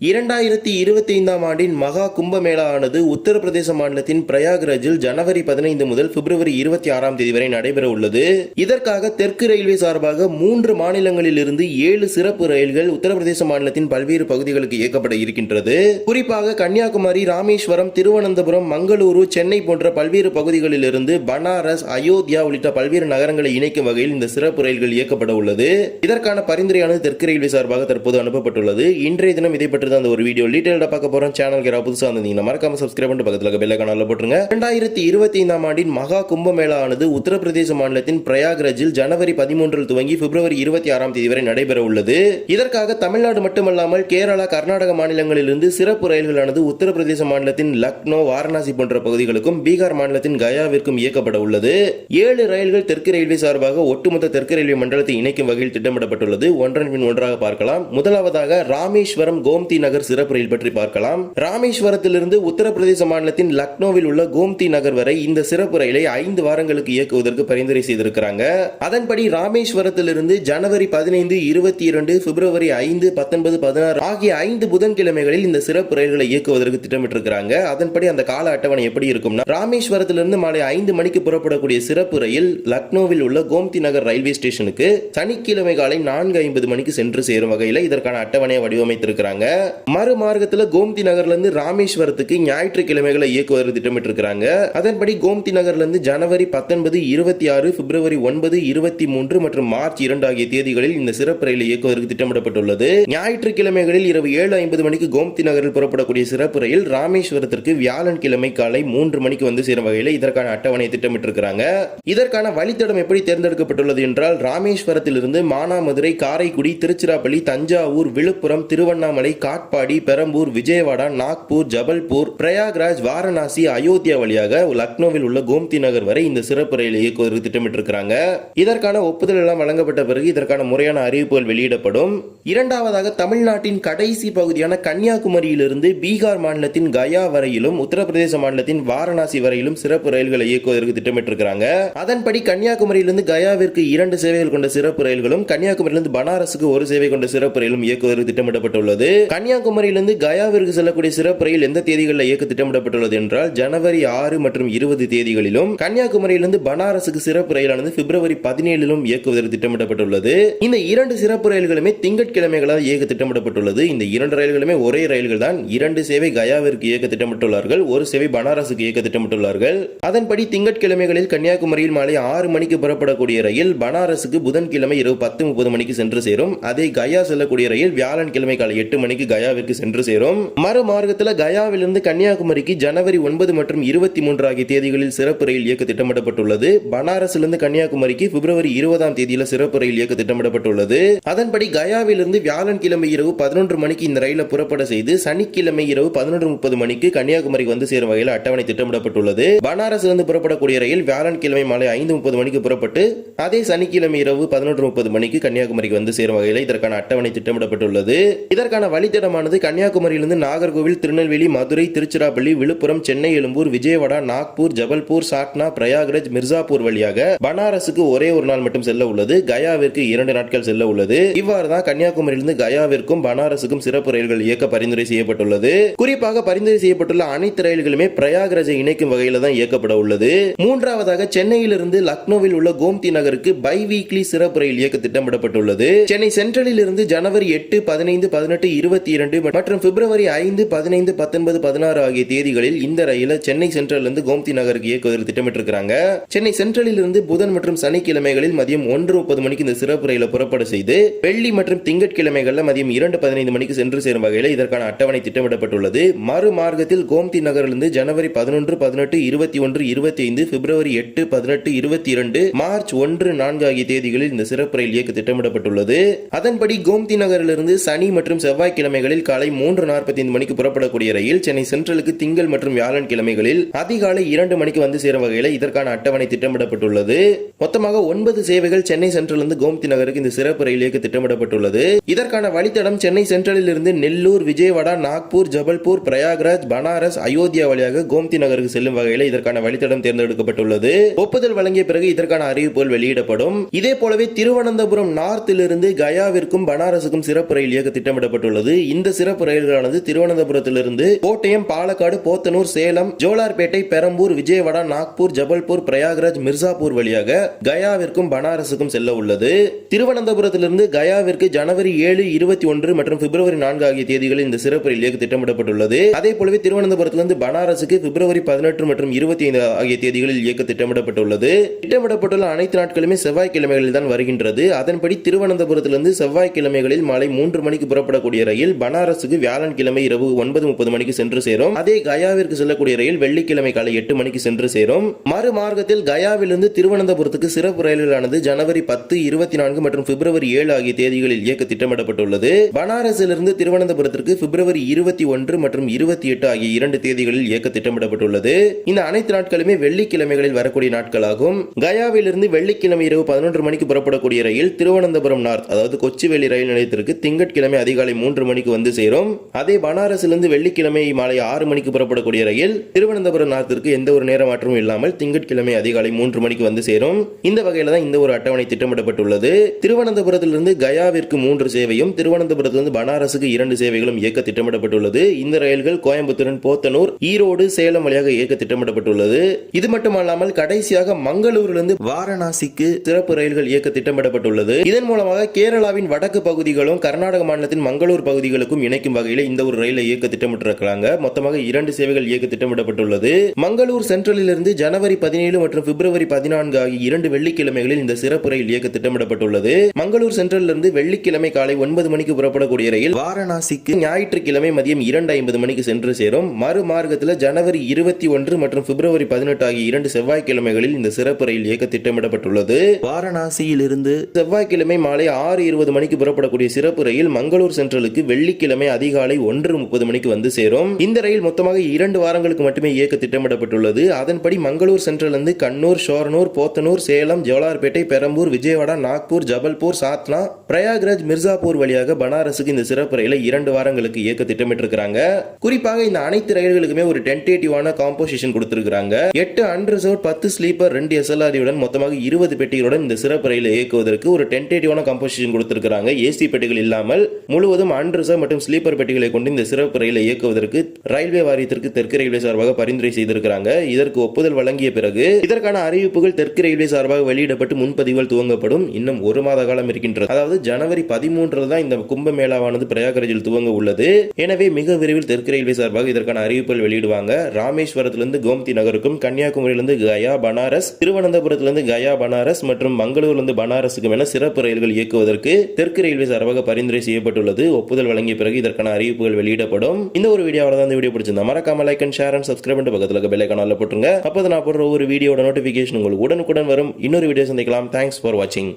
இரண்டாயிரத்தி இருபத்தி ஐந்தாம் ஆண்டின் மகா கும்பமேளா ஆனது உத்தரப்பிரதேச மாநிலத்தின் பிரயாக்ராஜில் ஜனவரி பதினைந்து முதல் பிப்ரவரி இருபத்தி ஆறாம் தேதி வரை நடைபெற உள்ளது இதற்காக தெற்கு ரயில்வே சார்பாக மூன்று மாநிலங்களில் இருந்து ஏழு சிறப்பு ரயில்கள் உத்தரப்பிரதேச மாநிலத்தின் பல்வேறு பகுதிகளுக்கு இயக்கப்பட இருக்கின்றது. குறிப்பாக கன்னியாகுமரி ராமேஸ்வரம் திருவனந்தபுரம் மங்களூரு சென்னை போன்ற பல்வேறு பகுதிகளில் இருந்து பனாரஸ் அயோத்தியா உள்ளிட்ட பல்வேறு நகரங்களை இணைக்கும் வகையில் இந்த சிறப்பு ரயில்கள் இயக்கப்பட உள்ளது. இதற்கான பரிந்துரையானது தெற்கு ரயில்வே சார்பாக தற்போது அனுப்பப்பட்டுள்ளது. இன்றைய தினம் இதை பற்றி அப்படின்றது அந்த ஒரு வீடியோ டீடைல்டா பார்க்க போறோம். சேனலுக்கு யாராவது புதுசா வந்தீங்கன்னா மறக்காம சப்ஸ்கிரைப் பண்ணிட்டு பக்கத்துல பெல்ல கனால போட்டுருங்க ரெண்டாயிரத்தி இருபத்தி ஐந்தாம் ஆண்டின் மகா கும்பமேளா ஆனது உத்தரப்பிரதேச மாநிலத்தின் பிரயாக்ராஜில் ஜனவரி பதிமூன்றில் துவங்கி பிப்ரவரி இருபத்தி ஆறாம் தேதி வரை நடைபெற உள்ளது. இதற்காக தமிழ்நாடு மட்டுமல்லாமல் கேரளா கர்நாடக மாநிலங்களிலிருந்து சிறப்பு ரயில்களானது உத்தரப்பிரதேச மாநிலத்தின் லக்னோ வாரணாசி போன்ற பகுதிகளுக்கும் பீகார் மாநிலத்தின் கயாவிற்கும் இயக்கப்பட உள்ளது. ஏழு ரயில்கள் தெற்கு ரயில்வே சார்பாக ஒட்டுமொத்த தெற்கு ரயில்வே மண்டலத்தை இணைக்கும் வகையில் திட்டமிடப்பட்டுள்ளது. ஒன்றன் பின் ஒன்றாக பார்க்கலாம். முதலாவதாக ராமேஸ்வரம் கோம்தி நகர் சிறப்பு ரயில் பற்றி பார்க்கலாம். ராமேஸ்வரத்திலிருந்து உத்தரப்பிரதேச மாநிலத்தின் லக்னோவில் உள்ள கோம்தி நகர் வரை இந்த சிறப்பு ரயிலை ஐந்து வாரங்களுக்கு இயக்குவதற்கு பரிந்துரை செய்திருக்கிறாங்க. அதன்படி ராமேஸ்வரத்திலிருந்து ஜனவரி பதினைந்து இருபத்தி இரண்டு பிப்ரவரி ஐந்து பத்தொன்பது பதினாறு ஆகிய ஐந்து புதன்கிழமைகளில் இந்த சிறப்பு ரயில்களை இயக்குவதற்கு திட்டமிட்டிருக்கிறாங்க. அதன்படி அந்த கால அட்டவணை எப்படி இருக்கும்னா ராமேஸ்வரத்திலிருந்து மாலை ஐந்து மணிக்கு புறப்படக்கூடிய சிறப்பு ரயில் லக்னோவில் உள்ள கோம்தி நகர் ரயில்வே ஸ்டேஷனுக்கு சனிக்கிழமை காலை நான்கு ஐம்பது மணிக்கு சென்று சேரும் வகையில் இதற்கான அட்டவணையை வடிவமைத்திருக்கிறாங்க. மறு மார்க்கத்தில் கோம்தி நகர்ல இருந்து ராமேஸ்வரத்துக்கு ஞாயிற்றுக்கிழமைகளை இயக்குவது திட்டமிட்டு இருக்கிறாங்க அதன்படி கோம்தி நகர்ல இருந்து ஜனவரி பத்தொன்பது இருபத்தி ஆறு பிப்ரவரி ஒன்பது இருபத்தி மூன்று மற்றும் மார்ச் இரண்டு ஆகிய தேதிகளில் இந்த சிறப்பு ரயிலை இயக்குவதற்கு திட்டமிடப்பட்டுள்ளது. ஞாயிற்றுக்கிழமைகளில் இரவு ஏழு ஐம்பது மணிக்கு கோம்தி நகரில் புறப்படக்கூடிய சிறப்பு ரயில் ராமேஸ்வரத்திற்கு வியாழன் கிழமை காலை மூன்று மணிக்கு வந்து சேரும் வகையில் இதற்கான அட்டவணையை திட்டமிட்டிருக்கிறாங்க. இதற்கான வழித்தடம் எப்படி தேர்ந்தெடுக்கப்பட்டுள்ளது என்றால் ராமேஸ்வரத்திலிருந்து மானாமதுரை காரைக்குடி திருச்சிராப்பள்ளி தஞ்சாவூர் விழுப்புரம் திருவண்ணாமலை காட்பாடி பெரம்பூர் விஜயவாடா நாக்பூர் ஜபல்பூர் பிரயாக்ராஜ் வாரணாசி அயோத்தியா வழியாக லக்னோவில் உள்ள கோம்தி நகர் வரை இந்த சிறப்பு ரயில் இயக்குவதற்கு திட்டமிட்டிருக்கிறாங்க. இதற்கான ஒப்புதல் எல்லாம் வழங்கப்பட்ட பிறகு இதற்கான முறையான அறிவிப்புகள் வெளியிடப்படும். இரண்டாவதாக தமிழ்நாட்டின் கடைசி பகுதியான கன்னியாகுமரியிலிருந்து பீகார் மாநிலத்தின் கயா வரையிலும் உத்தரப்பிரதேச மாநிலத்தின் வாரணாசி வரையிலும் சிறப்பு ரயில்களை இயக்குவதற்கு திட்டமிட்டிருக்கிறாங்க. அதன்படி கன்னியாகுமரியிலிருந்து கயாவிற்கு இரண்டு சேவைகள் கொண்ட சிறப்பு ரயில்களும் கன்னியாகுமரியிலிருந்து பனாரஸுக்கு ஒரு சேவை கொண்ட சிறப்பு ரயிலும் இயக்குவதற்கு திட்டமிடப்பட்டுள்ளது. கன்னியாகுமரியிலிருந்து கயாவிற்கு செல்லக்கூடிய சிறப்பு ரயில் எந்த தேதிகளில் இயக்க திட்டமிடப்பட்டுள்ளது என்றால் ஜனவரி ஆறு மற்றும் இருபது தேதிகளிலும் கன்னியாகுமரியிலிருந்து பனாரஸுக்கு சிறப்பு ரயிலானது பிப்ரவரி பதினேழிலும் இயக்குவதற்கு திட்டமிடப்பட்டுள்ளது. இந்த இரண்டு சிறப்பு ரயில்களுமே திங்கட்கிழமைகளால் இயக்க திட்டமிடப்பட்டுள்ளது. இந்த இரண்டு ரயில்களுமே ஒரே ரயில்கள் தான். இரண்டு சேவை கயாவிற்கு இயக்க திட்டமிட்டுள்ளார்கள். ஒரு சேவை பனாரஸுக்கு இயக்க திட்டமிட்டுள்ளார்கள். அதன்படி திங்கட்கிழமைகளில் கன்னியாகுமரியில் மாலை ஆறு மணிக்கு புறப்படக்கூடிய ரயில் பனாரஸுக்கு புதன்கிழமை இரவு பத்து முப்பது மணிக்கு சென்று சேரும். அதே கயா செல்லக்கூடிய ரயில் வியாழன் கிழமை காலை எட்டு மணிக்கு கயாவிற்கு சென்று சேரும். மறு மார்க்கத்தில் கயாவிலிருந்து கன்னியாகுமரிக்கு ஜனவரி ஒன்பது மற்றும் இருபத்தி மூன்று ஆகிய தேதிகளில் சிறப்பு ரயில் இயக்க திட்டமிடப்பட்டுள்ளது. பனாரஸிலிருந்து கன்னியாகுமரிக்கு பிப்ரவரி இருபதாம் தேதியில் சிறப்பு ரயில் இயக்க திட்டமிடப்பட்டுள்ளது. அதன்படி கயாவிலிருந்து வியாழன்கிழமை இரவு பதினொன்று மணிக்கு இந்த ரயிலை புறப்பட செய்து சனிக்கிழமை இரவு பதினொன்று முப்பது மணிக்கு கன்னியாகுமரிக்கு வந்து சேரும் வகையில் அட்டவணை திட்டமிடப்பட்டுள்ளது. பனாரஸிலிருந்து புறப்படக்கூடிய ரயில் வியாழன்கிழமை மாலை ஐந்து முப்பது மணிக்கு புறப்பட்டு அதே சனிக்கிழமை இரவு பதினொன்று முப்பது மணிக்கு கன்னியாகுமரிக்கு வந்து சேரும் வகையில் இதற்கான அட்டவணை திட்டமிடப்பட்டுள்ளது. இதற்கான வழித்தட பயணமானது கன்னியாகுமரியிலிருந்து நாகர்கோவில் திருநெல்வேலி மதுரை திருச்சிராப்பள்ளி விழுப்புரம் சென்னை எழும்பூர் விஜயவாடா நாக்பூர் ஜபல்பூர் சாட்னா பிரயாக்ராஜ் மிர்சாப்பூர் வழியாக பனாரஸுக்கு ஒரே ஒரு நாள் மட்டும் செல்ல உள்ளது. கயாவிற்கு இரண்டு நாட்கள் செல்ல உள்ளது. இவ்வாறு தான் கன்னியாகுமரியிலிருந்து கயாவிற்கும் பனாரஸுக்கும் சிறப்பு ரயில்கள் இயக்க பரிந்துரை செய்யப்பட்டுள்ளது. குறிப்பாக பரிந்துரை செய்யப்பட்டுள்ள அனைத்து ரயில்களுமே பிரயாக்ராஜை இணைக்கும் வகையில் தான் இயக்கப்பட உள்ளது. மூன்றாவதாக சென்னையிலிருந்து லக்னோவில் உள்ள கோம்தி நகருக்கு பை வீக்லி சிறப்பு ரயில் இயக்க திட்டமிடப்பட்டுள்ளது. சென்னை சென்ட்ரலில் இருந்து ஜனவரி எட்டு பதினைந்து பதினெட்டு இருபத்தி இரண்டு மற்றும் பிப்ரவரி ஐந்து பதினைந்து பத்தொன்பது பதினாறு ஆகிய தேதிகளில் இந்த ரயிலை சென்னை சென்ட்ரல் இருந்து கோம்தி நகருக்கு இயக்குவதற்கு திட்டமிட்டிருக்கிறாங்க. சென்னை சென்ட்ரலில் இருந்து புதன் மற்றும் சனிக்கிழமைகளில் மதியம் ஒன்று முப்பது மணிக்கு இந்த சிறப்பு ரயிலை புறப்பட செய்து வெள்ளி மற்றும் திங்கட்கிழமைகளில் மதியம் இரண்டு பதினைந்து மணிக்கு சென்று சேரும் வகையில் இதற்கான அட்டவணை திட்டமிடப்பட்டுள்ளது. மறு மார்க்கத்தில் கோம்தி நகரிலிருந்து ஜனவரி பதினொன்று பதினெட்டு இருபத்தி ஒன்று இருபத்தி ஐந்து பிப்ரவரி எட்டு பதினெட்டு இருபத்தி இரண்டு மார்ச் ஒன்று நான்கு ஆகிய தேதிகளில் இந்த சிறப்பு ரயில் இயக்க திட்டமிடப்பட்டுள்ளது. அதன்படி கோம்தி நகரிலிருந்து சனி மற்றும் செவ்வாய்க்கிழமை கிழமைகளில் காலை மூன்று நாற்பத்தி ஐந்து மணிக்கு புறப்படக்கூடிய ரயில் சென்னை சென்ட்ரலுக்கு திங்கள் மற்றும் வியாழன் கிழமைகளில் அதிகாலை இரண்டு மணிக்கு வந்து சேரும் வகையில் இதற்கான அட்டவணை திட்டமிடப்பட்டுள்ளது. மொத்தமாக ஒன்பது சேவைகள் சென்னை சென்ட்ரல் இருந்து கோமதி நகருக்கு இந்த சிறப்பு ரயில் இயக்க திட்டமிடப்பட்டுள்ளது. இதற்கான வழித்தடம் சென்னை சென்ட்ரலில் இருந்து நெல்லூர் விஜயவாடா நாக்பூர் ஜபல்பூர் பிரயாக்ராஜ் பனாரஸ் அயோத்தியா வழியாக கோமதி நகருக்கு செல்லும் வகையில் இதற்கான வழித்தடம் தேர்ந்தெடுக்கப்பட்டுள்ளது. ஒப்புதல் வழங்கிய பிறகு இதற்கான அறிவிப்புகள் வெளியிடப்படும். இதே போலவே திருவனந்தபுரம் நார்த்திலிருந்து கயாவிற்கும் பனாரஸுக்கும் சிறப்பு ரயில் இயக்க திட்டமிடப்பட்டுள்ளது. இந்த சிறப்பு ரயில்களானது திருவனந்தபுரத்திலிருந்து கோட்டயம் பாலக்காடு போத்தனூர் சேலம் ஜோலார்பேட்டை பெரம்பூர் விஜயவாடா நாக்பூர் ஜபல்பூர் பிரயாக்ராஜ் மிர்சாப்பூர் வழியாக கயாவிற்கும் பனாரசுக்கும் செல்ல உள்ளது. திருவனந்தபுரத்திலிருந்து கயாவிற்கு ஜனவரி ஏழு இருபத்தி ஒன்று மற்றும் பிப்ரவரி நான்கு ஆகிய தேதிகளில் இந்த சிறப்பு ரயில் இயக்க திட்டமிடப்பட்டுள்ளது. அதே போலவே திருவனந்தபுரத்திலிருந்து பனாரசுக்கு பிப்ரவரி பதினெட்டு மற்றும் இருபத்தி ஐந்து ஆகிய தேதிகளில் இயக்க திட்டமிடப்பட்டுள்ளது. திட்டமிடப்பட்டுள்ள அனைத்து நாட்களுமே செவ்வாய்க்கிழமைகளில் தான் வருகின்றது. அதன்படி திருவனந்தபுரத்திலிருந்து செவ்வாய்க்கிழமைகளில் மாலை மூன்று மணிக்கு புறப்படக்கூடிய ரயில் பனாரசுக்கு வியாழன்கிழமை இரவு ஒன்பது முப்பது மணிக்கு சென்று சேரும். அதே கயாவிற்கு செல்லக்கூடிய ரயில் வெள்ளிக்கிழமை காலை எட்டு மணிக்கு சென்று சேரும். மறுமார்க்கத்தில் கயாவிலிருந்து திருவனந்தபுரத்துக்கு சிறப்பு ரயில்களானது ஜனவரி பத்து இருபத்தி நான்கு மற்றும் பிப்ரவரி ஏழு ஆகிய தேதிகளில் இயக்க திட்டமிடப்பட்டுள்ளது. பனாரஸிலிருந்து திருவனந்தபுரத்திற்கு பிப்ரவரி இருபத்தி ஒன்று மற்றும் இருபத்தி எட்டு ஆகிய இரண்டு தேதிகளில் இயக்க திட்டமிடப்பட்டுள்ளது. இந்த அனைத்து நாட்களுமே வெள்ளிக்கிழமைகளில் வரக்கூடிய நாட்களாகும். கயாவிலிருந்து வெள்ளிக்கிழமை இரவு பதினொன்று மணிக்கு புறப்படக்கூடிய ரயில் திருவனந்தபுரம் நார்த் அதாவது கொச்சிவேலி ரயில் நிலையத்திற்கு திங்கட்கிழமை அதிகாலை மூன்று மணிக்கு மணிக்கு வந்து சேரும். அதே பனாரஸிலிருந்து வெள்ளிக்கிழமை மாலை ஆறு மணிக்கு புறப்படக்கூடிய ரயில் திருவனந்தபுரம் நார்த்திற்கு எந்த ஒரு நேர மாற்றமும் இல்லாமல் திங்கட்கிழமை அதிகாலை மூன்று மணிக்கு வந்து சேரும். இந்த வகையில தான் இந்த ஒரு அட்டவணை திட்டமிடப்பட்டுள்ளது. திருவனந்தபுரத்திலிருந்து கயாவிற்கு மூன்று சேவையும் திருவனந்தபுரத்திலிருந்து பனாரஸுக்கு இரண்டு சேவைகளும் இயக்க திட்டமிடப்பட்டுள்ளது. இந்த ரயில்கள் கோயம்புத்தூரின் போத்தனூர் ஈரோடு சேலம் வழியாக இயக்க திட்டமிடப்பட்டுள்ளது. இது மட்டுமல்லாமல் கடைசியாக மங்களூரிலிருந்து வாரணாசிக்கு சிறப்பு ரயில்கள் இயக்க திட்டமிடப்பட்டுள்ளது. இதன் மூலமாக கேரளாவின் வடக்கு பகுதிகளும் கர்நாடக மாநிலத்தின் மங்களூர் பகுதிகளும் பகுதிகளுக்கும் இணைக்கும் வகையில் இந்த ஒரு ரயிலை இயக்க திட்டமிட்டிருக்கிறாங்க. மொத்தமாக இரண்டு சேவைகள் இயக்க திட்டமிடப்பட்டுள்ளது. மங்களூர் சென்ட்ரலில் இருந்து ஜனவரி பதினேழு மற்றும் பிப்ரவரி பதினான்கு ஆகிய இரண்டு வெள்ளிக்கிழமைகளில் இந்த சிறப்பு ரயில் இயக்க திட்டமிடப்பட்டுள்ளது. மங்களூர் சென்ட்ரலில் இருந்து வெள்ளிக்கிழமை காலை ஒன்பது மணிக்கு புறப்படக்கூடிய ரயில் வாரணாசிக்கு ஞாயிற்றுக்கிழமை மதியம் இரண்டு ஐம்பது மணிக்கு சென்று சேரும். மறு மார்க்கத்தில் ஜனவரி இருபத்தி ஒன்று மற்றும் பிப்ரவரி பதினெட்டு ஆகிய இரண்டு செவ்வாய்க்கிழமைகளில் இந்த சிறப்பு ரயில் இயக்க திட்டமிடப்பட்டுள்ளது. வாரணாசியில் இருந்து செவ்வாய்க்கிழமை மாலை ஆறு இருபது மணிக்கு புறப்படக்கூடிய சிறப்பு ரயில் மங்களூர் சென்ட்ரலுக்கு வெள்ளி வெள்ளிக்கிழமை அதிகாலை ஒன்று முப்பது மணிக்கு வந்து சேரும். இந்த ரயில் மொத்தமாக இரண்டு வாரங்களுக்கு மட்டுமே இயக்க திட்டமிடப்பட்டுள்ளது. அதன்படி மங்களூர் சென்ட்ரலிருந்து கண்ணூர் ஷோரனூர் போத்தனூர் சேலம் ஜோலார்பேட்டை பெரம்பூர் விஜயவாடா நாக்பூர் ஜபல்பூர் சாத்னா பிரயாக்ராஜ் மிர்சாப்பூர் வழியாக பனாரஸுக்கு இந்த சிறப்பு ரயிலை இரண்டு வாரங்களுக்கு இயக்க திட்டமிட்டிருக்கிறாங்க. குறிப்பாக இந்த அனைத்து ரயில்களுக்குமே ஒரு டென்டேட்டிவான காம்போசிஷன் கொடுத்திருக்கிறாங்க. எட்டு அன்ரிசர்வ் பத்து ஸ்லீப்பர் ரெண்டு எஸ்எல்ஆரியுடன் மொத்தமாக இருபது பெட்டிகளுடன் இந்த சிறப்பு ரயிலை இயக்குவதற்கு ஒரு டென்டேட்டிவான காம்போசிஷன் கொடுத்திருக்கிறாங்க. ஏசி பெட்டிகள் இல்லாமல் முழுவதும் அன்ரிசர்வ் மற்றும் ஸ்லீப்பர் பெட்டிகளை கொண்டு இந்த சிறப்பு ரயிலை இயக்குவதற்கு ரயில்வே வாரியத்திற்கு தெற்கு ரயில்வே சார்பாக பரிந்துரை செய்திருக்கிறாங்க. இதற்கு ஒப்புதல் வழங்கிய பிறகு இதற்கான அறிவிப்புகள் தெற்கு ரயில்வே சார்பாக வெளியிடப்பட்டு முன்பதிவுகள் துவங்கப்படும். இன்னும் ஒரு மாத காலம் இருக்கின்றது. அதாவது ஜனவரி பதிமூன்றில் தான் இந்த கும்பமேளாவானது பிரயாகராஜில் துவங்க உள்ளது. எனவே மிக விரைவில் தெற்கு ரயில்வே சார்பாக இதற்கான அறிவிப்புகள் வெளியிடுவாங்க. ராமேஸ்வரத்திலிருந்து கோம்தி நகருக்கும் கன்னியாகுமரியிலிருந்து கயா பனாரஸ் திருவனந்தபுரத்திலிருந்து கயா பனாரஸ் மற்றும் மங்களூர்லிருந்து பனாரஸுக்கும் என சிறப்பு ரயில்கள் இயக்குவதற்கு தெற்கு ரயில்வே சார்பாக பரிந்துரை செய்யப்பட்டுள்ளது. ஒப்புதல் தொடங்கிய பிறகு இதற்கான அறிவிப்புகள் வெளியிடப்படும். இந்த ஒரு வீடியோவில் தான் இந்த வீடியோ பிடிச்சிருந்தா மறக்காம like and share and subscribe பண்ணிட்டு பக்கத்தில் இருக்க பெல் ஐக்கானில் போட்டுருங்க. அப்போ நான் போடுற ஒரு வீடியோட நோட்டிஃபிகேஷன் உங்களுக்கு உடனுக்குடன் வரும். இன்னொரு வீடியோ சந்திக்கலாம். தேங்க்ஸ் ஃபார் வாட்சிங்